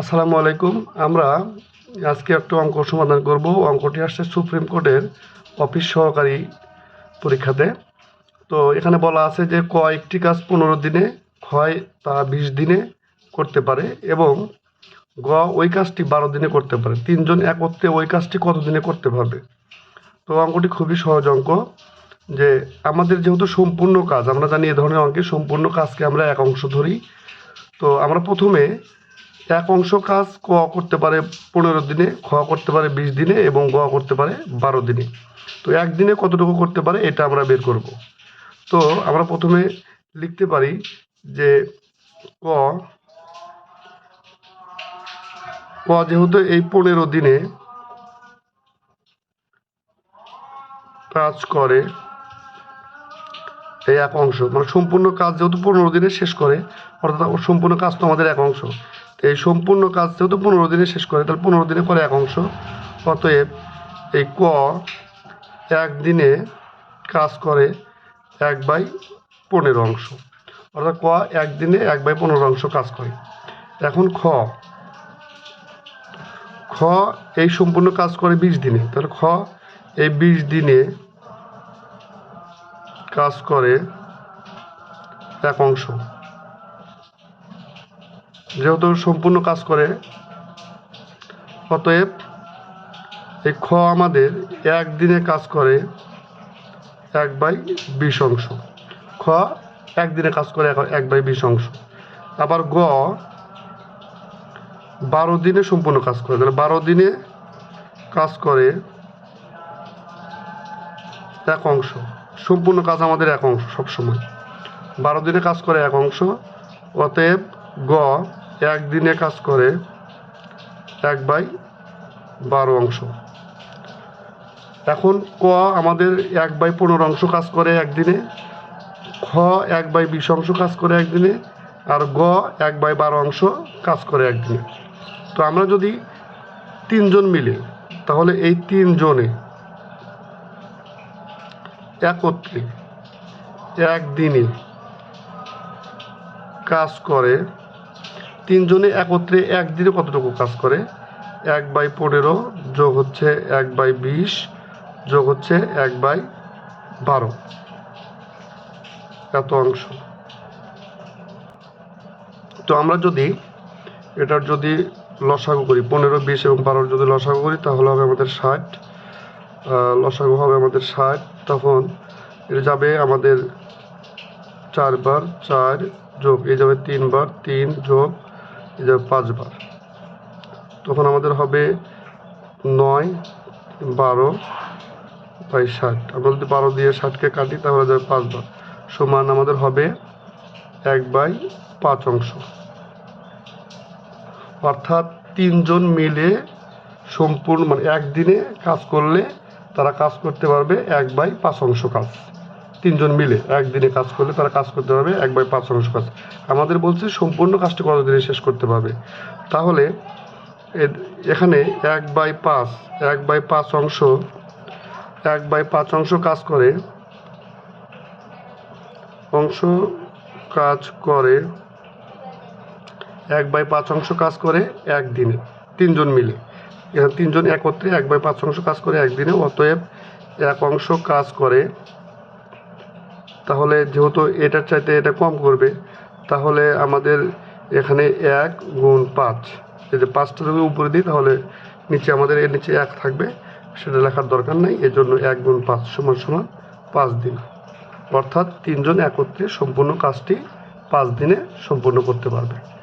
আসসালামু আলাইকুম। আমরা আজকে একটা অঙ্ক সমাধান করব। অঙ্কটি আসছে সুপ্রিম কোর্টের অফিস সহকারী পরীক্ষাতে। তো এখানে বলা আছে যে ক একটি কাজ পনেরো দিনে ক্ষয় তা বিশ দিনে করতে পারে এবং গ ওই কাজটি বারো দিনে করতে পারে। তিনজন একত্রে ওই কাজটি কত দিনে করতে পারবে? তো অঙ্কটি খুবই সহজ অঙ্ক যে আমাদের যেহেতু সম্পূর্ণ কাজ, আমরা জানি এ ধরনের অঙ্কে সম্পূর্ণ কাজকে আমরা এক অংশ ধরি। তো আমরা প্রথমে এক অংশ কাজ ক করতে পারে পনেরো দিনে খ করতে পারে বিশ দিনে এবং গ করতে পারে বারো দিনে। তো একদিনে কতটুকু করতে পারে এটা আমরা বের করব। তো আমরা প্রথমে লিখতে পারি যে ক ক যেহেতু এই পনেরো দিনে কাজ করে এই এক অংশ মানে সম্পূর্ণ কাজ যেহেতু পনেরো দিনে শেষ করে, অর্থাৎ সম্পূর্ণ কাজ তো আমাদের এক অংশ। এই সম্পূর্ণ কাজ যেহেতু পনেরো দিনে শেষ করে, তাহলে পনেরো দিনে করে এক অংশ। অতএব এই ক একদিনে কাজ করে এক বাই পনেরো অংশ। অর্থাৎ ক একদিনে এক বাই পনেরো অংশ কাজ করে। এখন খ। খ এই সম্পূর্ণ কাজ করে বিশ দিনে। তাহলে খ এই বিশ দিনে কাজ করে এক অংশ। যেহেতু সম্পূর্ণ কাজ করে, অতএব এই খ আমাদের একদিনে কাজ করে এক বাই বিশ অংশ। খ একদিনে কাজ করে এক- বাই বিশ অংশ। আবার গ বারো দিনে সম্পূর্ণ কাজ করে। তাহলে বারো দিনে কাজ করে এক অংশ। সম্পূর্ণ কাজ আমাদের এক অংশ সবসময়। বারো দিনে কাজ করে এক অংশ। অতএব গ একদিনে কাজ করে এক বাই বারো অংশ। এখন ক আমাদের এক বাই পনেরো অংশ কাজ করে একদিনে, খ এক বাই বিশ অংশ কাজ করে একদিনে, আর গ এক বাই বারো অংশ কাজ করে একদিনে। তো আমরা যদি তিনজন মিলে, তাহলে এই তিনজনে একত্রে একদিনে কাজ করে তিনজনে একত্রে একদিনে কতটুকু কাজ করে? এক বাই পনেরো যোগ হচ্ছে এক বাই বিশ যোগ হচ্ছে এক বাই বারো। এত অংশ। তো আমরা যদি এটার যদি লসাগু করি, পনেরো, বিশ এবং বারোর যদি লসাগু করি, তাহলে হবে আমাদের ষাট। লসাগু হবে আমাদের ষাট, তখন এটা যাবে আমাদের চারবার চার যোগ, এই যাবে তিনবার তিন যোগ পাঁচবার। তখন আমাদের হবে নয়, বারো বাই ষাট। আমরা যদি বারো দিয়ে ষাটকে কাটি, তাহলে যাবে পাঁচবার। সমান আমাদের হবে এক বাই পাঁচ অংশ। অর্থাৎ তিনজন মিলে সম্পূর্ণ মানে একদিনে কাজ করলে তারা কাজ করতে পারবে এক বাই পাঁচ অংশ কাজ। তিনজন মিলে একদিনে কাজ করলে তারা কাজ করতে পারবে, এক বাই পাঁচ অংশ কাজ। আমাদের বলছে সম্পূর্ণ কাজটি কত দিনে শেষ করতে পারবে। তাহলে এখানে এক বাই পাঁচ, এক বাই পাঁচ অংশ, এক বাই পাঁচ অংশ কাজ করে, অংশ কাজ করে, এক বাই পাঁচ অংশ কাজ করে একদিনে, তিনজন মিলে। এখানে তিনজন একত্রে এক বাই পাঁচ অংশ কাজ করে একদিনে, অতএব এক অংশ কাজ করে তাহলে যেহেতু এটার চাইতে এটা কম করবে, তাহলে আমাদের এখানে এক গুণ পাঁচ। যদি পাঁচটা যদি উপরে দিই, তাহলে নিচে আমাদের এর নিচে এক থাকবে, সেটা লেখার দরকার নাই এর জন্য এক গুণ পাঁচ সমান সমান পাঁচ দিন। অর্থাৎ তিনজন একত্রে সম্পূর্ণ কাজটি পাঁচ দিনে সম্পূর্ণ করতে পারবে।